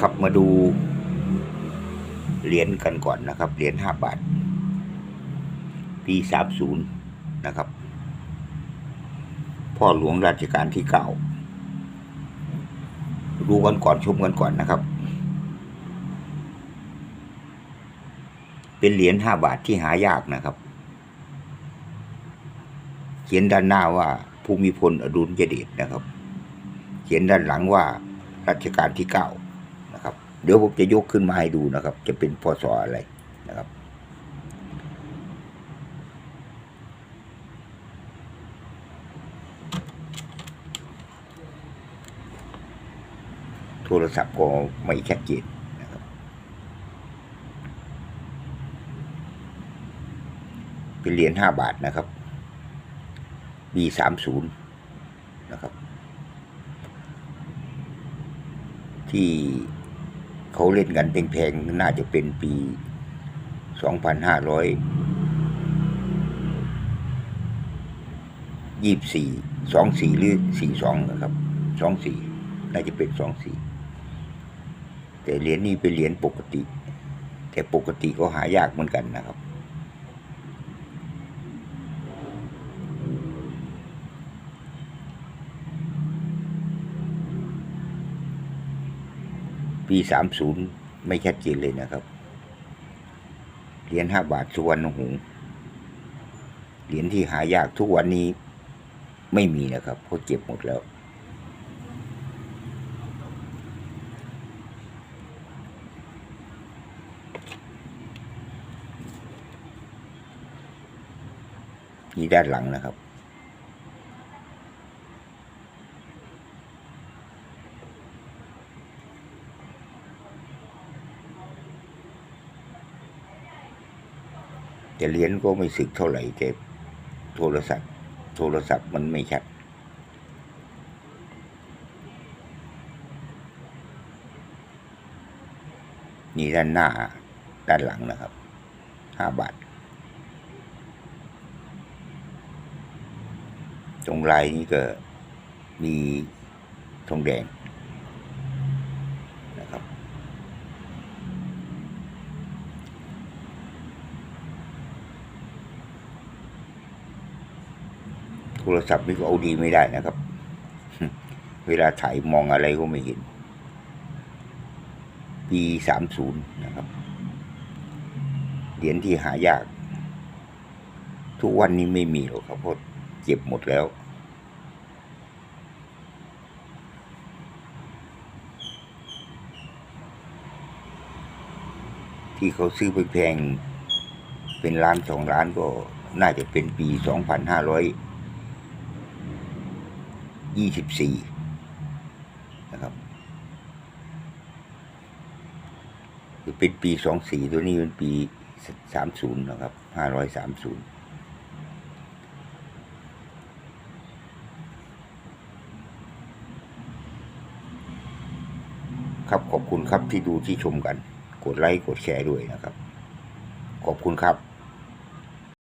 ครับ มาดูเหรียญกันก่อนนะครับ เหรียญห้าบาท ปีสามศูนย์นะครับ พ่อหลวงราชการที่เก้าดูกันก่อนชมกันก่อนนะครับ เป็นเหรียญห้าบาทที่หายากนะครับ เขียนด้านหน้าว่าภูมิพลอดุลยเดชนะครับ เขียนด้านหลังว่ารัชกาลที่เก้า เดี๋ยวผมจะยกขึ้นมาให้ดูนะครับ จะเป็นพศออะไรนะครับ โทรศัพท์ก็ไม่ชัดเจนนะครับ เป็นเหรียญห้าบาทนะครับปีสามศูนย์นะครับ ที่ เขาเล่นกันแพงๆน่าจะเป็นปีสองพันห้าร้อยยี่สี่สองสี่หรือสี่สองนะครับสองสี่น่าจะเป็นสองสี่แต่เหรียญนี้เป็นเหรียญปกติ แต่ปกติก็หายากเหมือนกันนะครับ ปีสามศูนย์ไม่ชัดเจนเลยนะครับ เหรียญห้าบาทสุวรรณหงษ์เหรียญที่หายากทุกวันนี้ไม่มีนะครับเขาเก็บหมดแล้ว นี่ด้านหลังนะครับ แต่เหรียญก็ไม่สึกเท่าไหร่แต่โทรศัพท์ โทรศัพท์มันไม่ชัด นี่ด้านหน้าด้านหลังนะครับห้าบาท ตรงลายนี้ก็มีทองแดงนะครับ โทรศัพท์นี่ก็เอาดีไม่ได้นะครับ เวลาถ่ายมองอะไรก็ไม่เห็น ปีสามศูนย์นะครับเหรียญที่หายาก ทุกวันนี้ไม่มีหรอกครับเพราะเก็บหมดแล้ว ที่เขาซื้อไปแพงๆเป็นล้านสองล้านก็น่าจะเป็นปีสองพันห้าร้อย ยี่สิบสี่นะครับคือเป็นปีสองสี่ตัวนี้เป็นปีสามศูนย์นะครับห้าร้อยสามศูนย์ครับขอบคุณครับที่ดูที่ชมกัน กดไลค์กดแชร์ด้วยนะครับ ขอบคุณครับ